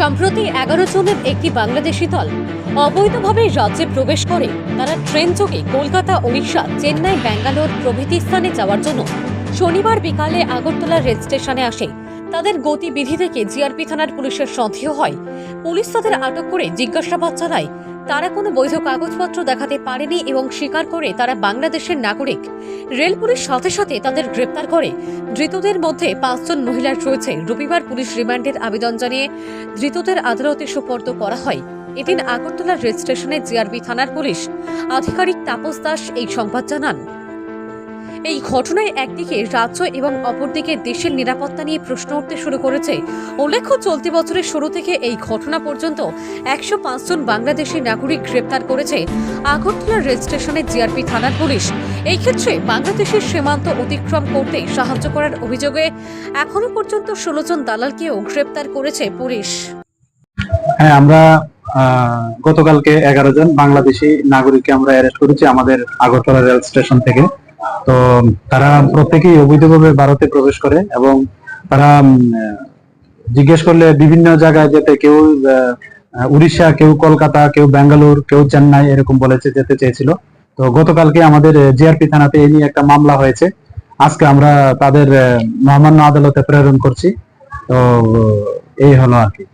সম্প্রতি এগারো জনের একটি বাংলাদেশি দল অবৈধভাবে রাজ্যে প্রবেশ করে। তারা ট্রেন যোগে কলকাতা উড়িষ্যা চেন্নাই, ব্যাঙ্গালোর প্রভৃতি স্থানে যাওয়ার জন্য শনিবার বিকালে আগরতলা রেল স্টেশনে আসে। তাদের গতিবিধি থেকে জিআরপি থানার পুলিশের সন্দেহ হয়। পুলিশ তাদের আটক করে জিজ্ঞাসাবাদ চালায় তারা কোনো বৈধ কাগজপত্র দেখাতে পারেনি এবং স্বীকার করে তারা বাংলাদেশের নাগরিক। রেল পুলিশ সাথে সাথে তাদের গ্রেপ্তার করে। ধৃতদের মধ্যে পাঁচজন মহিলার রয়েছে। রবিবার পুলিশ রিমান্ডের আবেদন জানিয়ে ধৃতদের আদালতে সুপর্দ করা হয়। এদিন আগরতলা রেল স্টেশনে জিআরবি থানার পুলিশ আধিকারিক তাপস দাস এই সংবাদ জানান। এই ঘটনায় একদিকে রাজ্য এবং অপরদিকে দেশের নিরাপত্তা নিয়ে প্রশ্ন উঠতে শুরু করেছে। উল্লেখ্য, চলতি বছরের শুরু থেকে এই ঘটনা পর্যন্ত একশো পাঁচ জন বাংলাদেশি নাগরিক গ্রেপ্তার করেছে আগরতলা রেল স্টেশনের জিআরপি থানার পুলিশ। এই ক্ষেত্রে বাংলাদেশের সীমান্ত অতিক্রম করতে সাহায্য করার অভিযোগে এখনও পর্যন্ত ষোলো জন দালালকেও গ্রেপ্তার করেছে পুলিশ। হ্যাঁ আমরা গতকালকে এগারো জন বাংলাদেশি নাগরিককে আমরা অ্যারেস্ট করেছি আমাদের আগরতলা রেল স্টেশন থেকে। তো তারা প্রত্যেকেই অবৈধভাবে ভারতে প্রবেশ করে এবং তারা জিজ্ঞেস করলে বিভিন্ন জায়গায় যেতে কেউ উড়িষ্যা, কেউ কলকাতা, কেউ ব্যাঙ্গালোর, কেউ চেন্নাই এরকম বলেছে, যেতে চেয়েছিল। তো গতকালকে আমাদের জিআরপি থানাতে এই নিয়ে একটা মামলা হয়েছে। আজকে আমরা তাদের মহামান্য আদালতে প্রেরণ করছি। তো, এই হলো আর কি।